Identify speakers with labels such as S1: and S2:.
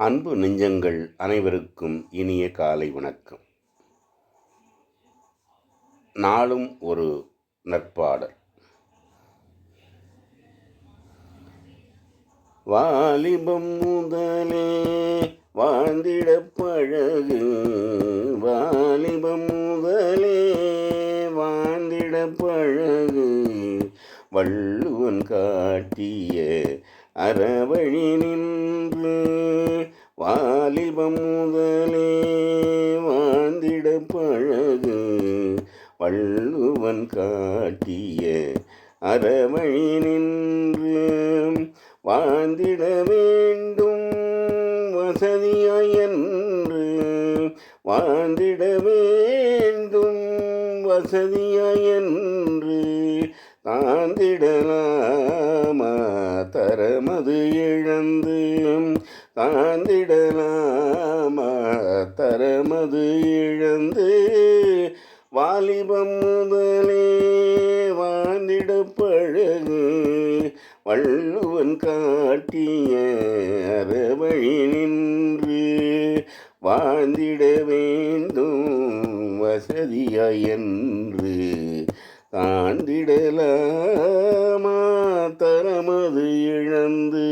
S1: அன்பு நெஞ்சங்கள் அனைவருக்கும் இனிய காலை வணக்கம். நாளும் ஒரு நற்பாடல். வாலிபம் முதலே வாழ்ந்திட பழகு. வாலிபம் முதலே வாழ்ந்திட பழகு. வள்ளுவன் காட்டிய அறவழி நின் வாலிபம் முதலே வாழ்ந்திட பழகு வள்ளுவன் காட்டிய அறவழி நின்று வாழ்ந்திட வேண்டும் வசதியாயன்று வாழ்ந்திட வேண்டும் வசதியாயன்று தரமது இழந்து தாந்திடலாமா தரமது இழந்து வாலிபம் முதலே வாழ்ந்திட பழகு வள்ளுவன் காட்டிய அறவழி நின்று வாழ்ந்திட வேண்டும் வசதியாய் என்று தாண்டிடலாம் தரமது இழந்து